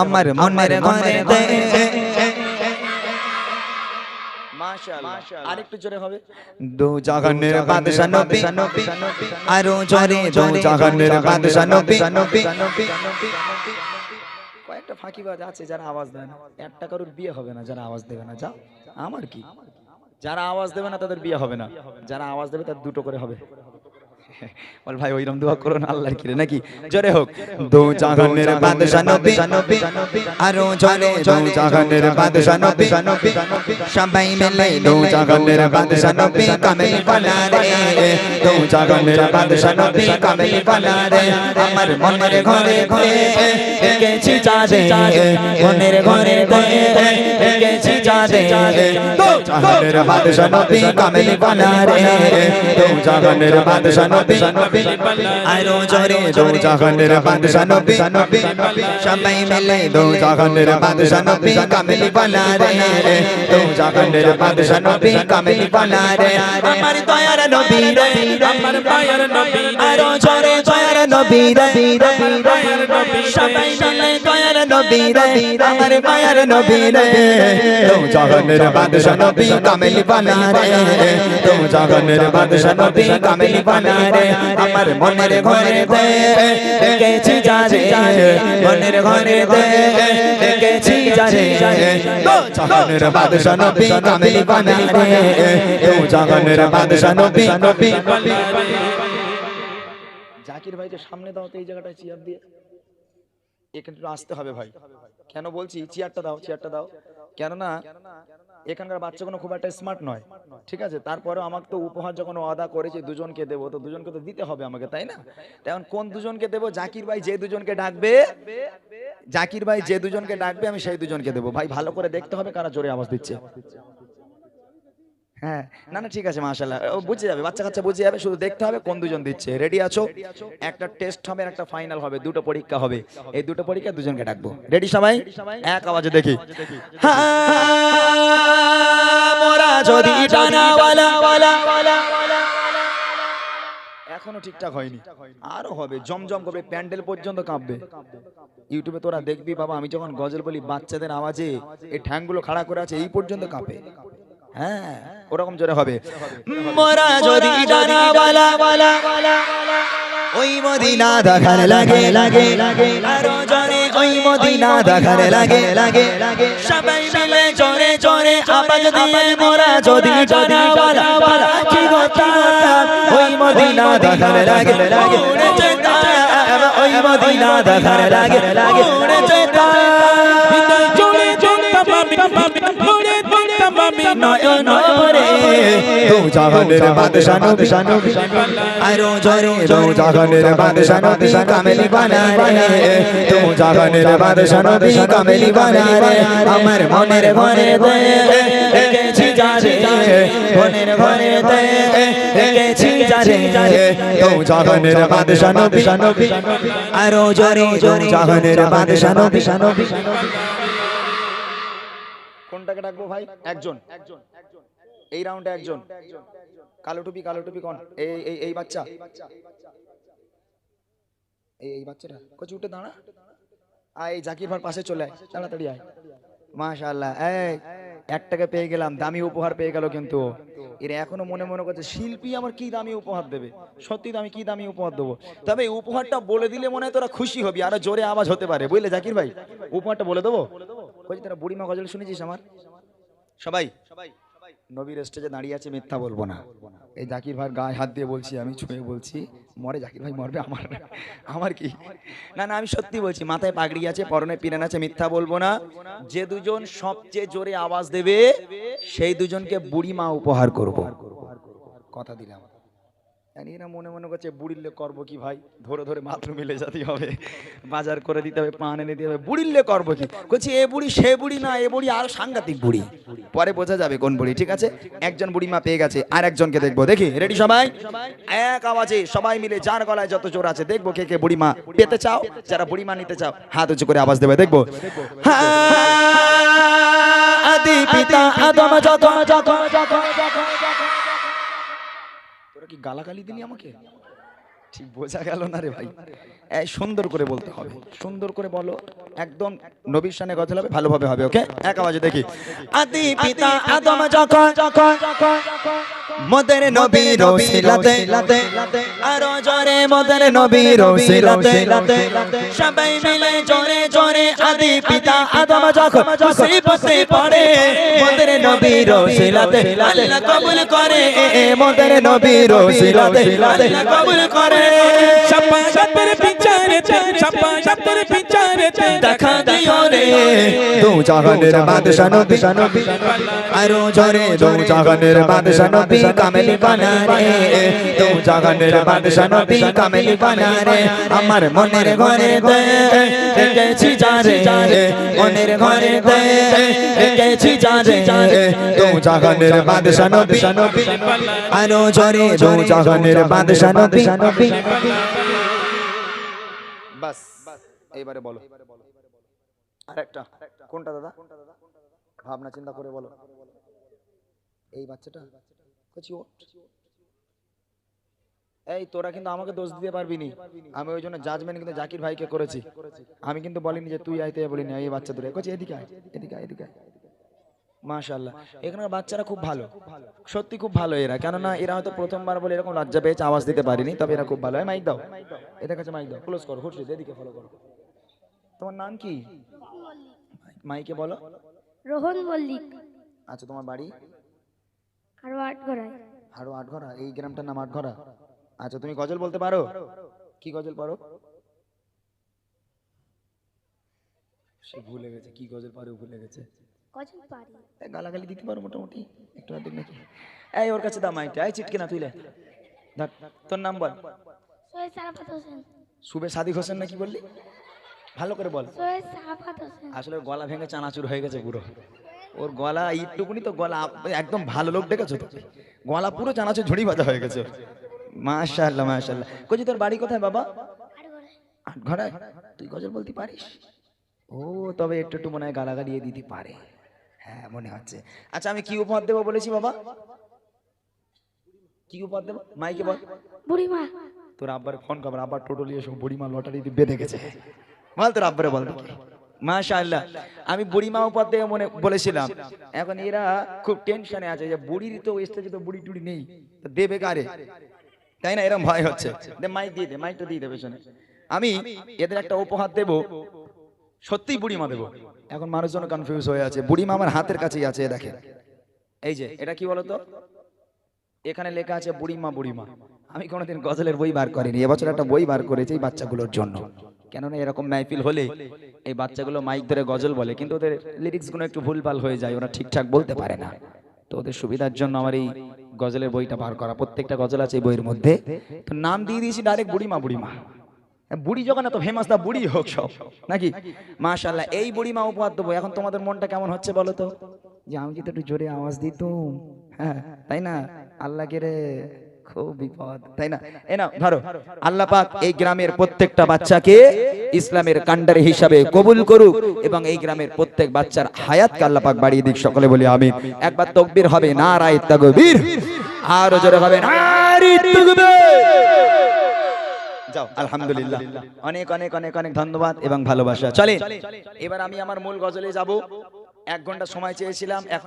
আমার মনের ঘরে আরেকটু জোরে হবে। দু জাহানের বাদশা নবী আরও জোরে দু জাহানের বাদশা নবী। কয়েকটা ফাঁকিবাজ আছে যারা আওয়াজ দেয় না। একটা কারোর বিয়ে হবে না যারা আওয়াজ দেবে না। যা আমার কি? যারা আওয়াজ দেবে না তাদের বিয়ে হবে না। যারা আওয়াজ দেবে তার দুটো করে হবে। বল ভাই ওইরকম দোয়া করো না, আল্লাহর কিরে, নাকি? জোরে হোক। দু জাহানের বাদশা নবী, আরও জোরে দু জাহানের বাদশা নবী, সবাই মিলে দু জাহানের বাদশা নবী, কামেল বানা রে দু জাহানের বাদশা নবী, কামেল বানা রে আমার মনের ঘরে ঘরে গেছি চাঁদে, মনের ঘরে ঘরে গেছি চাঁদে। দু জাহানের বাদশা নবী, কামেল বানা রে দু জাহানের বাদশা নবী আরও জোরে দু জাহানের বাদশা নবী সবাই মিলে দু জাহানের বাদশা নবী কামেল বানা রে দু জাহানের বাদশা নবী কামেল বানা রে আমার দয়ার নবী রে আমার মায়ের নবী আরও জোরে দয়ার নবী রে নবী সবাই মিলে দয়ার নবী রে আমার মায়ের নবী রে দু জাহানের বাদশা নবী কামেল বানা রে দু জাহানের বাদশা নবী কামেল বানা রে আমার মনের ঘরে দে গেছি যারে। মনের ঘরে দে গেছি যারে। জাহানের বাদশা নবী কামেল বানা রে দু জাহানের বাদশা নবী নবী। জাকির ভাইকে সামনে দাও তো এই জায়গাটায় চেয়ার দিয়ে। এখানে একটু আসতে হবে ভাই। কেন বলছি? চেয়ারটা দাও চেয়ারটা দাও। কেননা এখানকার বাচ্চাগুলো খুব একটা স্মার্ট নয়। ঠিক আছে? তারপরে আমাকে তো উপহার যখন অদা করেছে, দুজনকে দেবো, তো দুজনকে তো দিতে হবে আমাকে, তাই না? তেমন কোন দুজনকে দেবো? জাকির ভাই যে দুজনকে ডাকবে, জাকির ভাই যে দুজনকে ডাকবে, আমি সেই দুজনকে দেবো। ভাই, ভালো করে দেখতে হবে কারা জোরে আওয়াজ দিচ্ছে। হ্যাঁ। না না, ঠিক আছে মাশাল্লাহ বুঝে যাবে বাচ্চা কাচ্চা বুঝে যাবে, শুধু দেখতে হবে কোন দুজন দিচ্ছে। রেডি আছো? একটা টেস্ট হবে, একটা ফাইনাল হবে, দুটো পরীক্ষা হবে। এই দুটো পরীক্ষা দুজনকে ডাকবো। রেডি সবাই? এক আওয়াজে দেখি। এখনও ঠিকঠাক হয়নি। আরও হবে, জমজম করবে, প্যান্ডেল পর্যন্ত কাঁপবে। ইউটিউবে তোরা দেখবি বাবা, আমি যখন গজল বলি, বাচ্চাদের আওয়াজে এই ঠ্যাংগুলো খাড়া করে আছে, এই পর্যন্ত কাঁপে। হ্যাঁ ওরকম জোরে হবে মোরা যদি জানা বালা বালা ওই মদিনা দেখার লাগে লাগে লাগে আরও জোরে ওই মদিনা দেখার লাগে লাগে লাগে সবাই মিলে জোরে জোরে আওয়াজ দিয়ে মোরা যদি জানা বালা বালা কি কথা ওই মদিনা দেখার লাগে লাগে ওই মদিনা দেখার লাগে লাগে উড়ে যেতা জোরে জোরে জোরে জোরে তামামি নয়ন নয়রে দু জাহানের বাদশা নবী নবী। আরও জোরে দু জাহানের বাদশা নবী কামেলি বানা রে দু জাহানের বাদশা নবী কামেলি বানা রে আমার মনের ঘরে দে গেছি যারে। মনের ঘরে দে গেছি যারে। দু জাহানের বাদশা নবী। নবী আরও জোরে দু জাহানের বাদশা নবী নবী। কোনটাকে ডাকবো ভাই? একজন। একজন এই রাউন্ডে একজন। কালো টুপি কালো টুপি কোন? এই এই বাচ্চা। এই এই বাচ্চাটা। কচি, উঠে দাঁড়া। আয়, এই জাকির ভার পাশে চলে আয়। তাড়াতাড়ি আয়। মাশাআল্লাহ। এই, একটাকে পেয়ে গেলাম। দামি উপহার পেয়ে গেল কিন্তু। এর এখনও মনে মনে করছে, শিল্পী আমার কি দামি উপহার দেবে? সত্যি আমি কি দামি উপহার দেবো? তবে উপহারটা বলে দিলে মনে হয় তোরা খুশি হবি। আরও জোরে আওয়াজ হতে পারে। বুঝলে জাকির ভাই? উপহারটা বলে দেবো? বলছি তোরা বুড়িমা গজল শুনেছিস আমার? সবাই? নবীর স্টেজে দাঁড়িয়ে আছে মিথ্যা বলব না। এই জাকির ভাই গায়ে হাত দিয়ে বলছি আমি ছুঁয়ে বলছি মরে জাকির ভাই মরবে আমার। আমার কি? না না আমি সত্যি বলছি মাথায় পাগড়ি আছে পরনে পিরান আছে মিথ্যা বলব না। যে দুজন সবচেয়ে জোরে আওয়াজ দেবে সেই দুজনকে বুড়ি মা উপহার করব। কথা দিলাম। না মনে মনে করছে বুড়িলে করব কি ভাই ধরে ধরে মাত্র মিলে যেতে হবে বাজার করে দিতে হবে পান এনে দিতে হবে বুড়িলে করব কি বলছি এ বুড়ি সে বুড়ি না এ বুড়ি আর সাংঘাতিক বুড়ি পরে বোঝা যাবে কোন বুড়ি ঠিক আছে একজন বুড়ি মা পেয়ে গেছে আর একজনকে দেখব দেখি রেডি সবাই এক আওয়াজে সবাই মিলে যার গলায় যত জোর আছে দেখব কে কে বুড়ি মা পেতে চাও যারা বুড়ি মা নিতে চাও হাত উঁচু করে আওয়াজ দেবে দেখব আদি পিতা আদম যত যত যত তোরা কি গালাগালি দিলি আমাকে? ঠিক বোঝা গেল না রে ভাই। সুন্দর করে বলতে হবে। সুন্দর করে বলো। একদম নবীর সামনে গজল হবে ভালোভাবে হবে ওকে এক আওয়াজে দেখি। আদি পিতা আদম যখন যখন মোদের নবী রসিলাতে আরও জোরে মোদের নবী রসিলাতে সবাই মিলে জোরে জোরে আদি পিতা আদম যখন মুসিবতে পড়ে মোদের নবী রসিলাতে আল্লাহ কবুল করে মোদের নবী রসিলাতে আল্লাহ কবুল করে সাপা সাপের বিচারেতে সাপা সাপের বিচারেতে দেখা দিও রে। দু জাহানের বাদশা নবী। নবী। আরও জোরে দু জাহানের বাদশা নবী কামেলি বানা রে দু জাহানের বাদশা নবী কামেলি বানা রে আমার মনের ঘরে দে রেখেছি যারে মনের ঘরে দে রেখেছি যারে দু জাহানের বাদশা নবী। আরও জোরে দু জাহানের বাদশা নবী। বাস, এইবারে বলো। আরেকটা, কোনটা দাদা? ভাবনা, চিন্তা করে বলো। এই বাচ্চাটা। এই, তোরা কিন্তু আমাকে দোষ দিতে পারবি নি আমি ওই জন্য জাজমেন্ট কিন্তু জাকির ভাইকে করেছি। আমি কিন্তু বলিনি যে তুই আইতে বলিনি, এই বাচ্চা দূরে। কচি, এদিকে এদিকে এদিকে মাশাল্লাহ এখানকার বাচ্চারা খুব ভালো। সত্যি খুব ভালো এরা। কেননা এরা হয়তো প্রথমবার বলে এরকম লজ্জা পেয়েছে আওয়াজ দিতে পারিনি তবে এরা খুব ভালো। হয় মাইক দাও। এদের কাছে মাইক দাও। ক্লোজ করো খুশি এদিকে ফলো করো। তোমার নাম কি? মাইকে বলো। রোহন মল্লিক। আচ্ছা তোমার বাড়ি? আরও আট গড়ায় হাড়ো আটঘরা এই গ্রামটার নাম আট আটঘরা আচ্ছা তুমি গজল বলতে পারো? কি গজল পারো? সে ভুলে গেছে কি গজল পারো ভুলে গেছে। কজন পারি? গালাগালি দিতে পারো মোটামুটি একটু আধ নাকি? এই ওর কাছে দাম আইটা এই চিটকে না তুইলে। ধর তোর নাম বল। সৈয়দ সারাফাত হোসেন। শুভে সাদিক হোসেন নাকি বললি? ভালো করে বল। সৈয়দ সারাফাত হোসেন। আসলে গলা ভেঙে চানাচুর হয়ে গেছে পুরো। ওর গলা ইটটুকুনি তো গলা একদম ভালো লোক দেখেছ তো? গলা পুরো চানাচুর ঝুড়ি বাজা হয়ে গেছে মাশাআল্লাহ মাশাআল্লাহ। কজি তোর বাড়ি কোথায় বাবা? আট আট তুই গজল বলতে পারিস? ও তবে একটু একটু মনে হয় গালাগালি দিয়ে দিতে পারে। হ্যাঁ মনে হচ্ছে। আচ্ছা আমি কি উপহার দেবো বলেছি বাবা? কি উপহার দেবো? মাইকে বল। বুড়িমা। তোর আব্বার ফোন কর আব্বার টোটো নিয়ে সব বুড়িমা বেঁধে গেছে। বল তোর আব্বারে বল মাশাআল্লাহ। আমি বুড়িমা মনে বলেছিলাম। এখন এরা খুব টেনশনে আছে যে বুড়ির তো স্টেজে তো বুড়ি টুড়ি নেই। তো দেবে কারে? তাই না? এরকম ভয় হচ্ছে। মাইক দিয়ে দে মাইকটা দিয়ে দেবে পেছনে। আমি এদের একটা উপহার দেব। সত্যিই বুড়িমা দেবো। এখন মানুষজন কনফিউজ হয়ে আছে। বুড়িমা আমার হাতের কাছেই আছে, এ দেখেন। এই যে, এটা কি বলতো? এখানে লেখা আছে বুড়িমা বুড়িমা আমি কোনোদিন গজলের বই বার করিনি। এবছর একটা বই বার করেছি এই বাচ্চাগুলোর জন্য। কেননা এরকম মাইফিল হলে এই বাচ্চাগুলো মাইক ধরে গজল বলে, কিন্তু ওদের লিরিক্সগুলো একটু ভুলভাল হয়ে যায়, ওরা ঠিকঠাক বলতে পারে না। তো ওদের সুবিধার জন্য আমার এই গজলের বইটা বার করা। প্রত্যেকটা গজল আছে এই বইয়ের মধ্যে। তো নাম দিয়ে দিয়েছি ডাইরেক্ট বুড়িমা বুড়িমা বুড়ি যখন এত ফেমাস দা বুড়ি হোক সব, নাকি? মাশাল্লাহ এই বুড়িমা উপহার দেবো। এখন তোমাদের মনটা কেমন হচ্ছে বলো তো? যে আমি যদি একটু জোরে আওয়াজ দিতুম হ্যাঁ তাই না? আল্লাহকে রে, খুব বিপদ, তাই না? এ না ধরো। আল্লাহ পাক এই গ্রামের প্রত্যেকটা বাচ্চাকে ইসলামের কান্ডারি হিসাবে কবুল করুক এবং এই গ্রামের প্রত্যেক বাচ্চার হায়াতকে আল্লাহ পাক বাড়িয়ে দিক। সকলে বলি আমি একবার তকবীর হবে না রায় তাকবীর। আরও জোরে হবে নারী তাকবীর। যাও আলহামদুলিল্লাহ। অনেক অনেক অনেক অনেক ধন্যবাদ এবং ভালোবাসা। চলে এবার আমি আমার মূল গজলে যাব। এক ঘণ্টা সময় চেয়েছিলাম এখন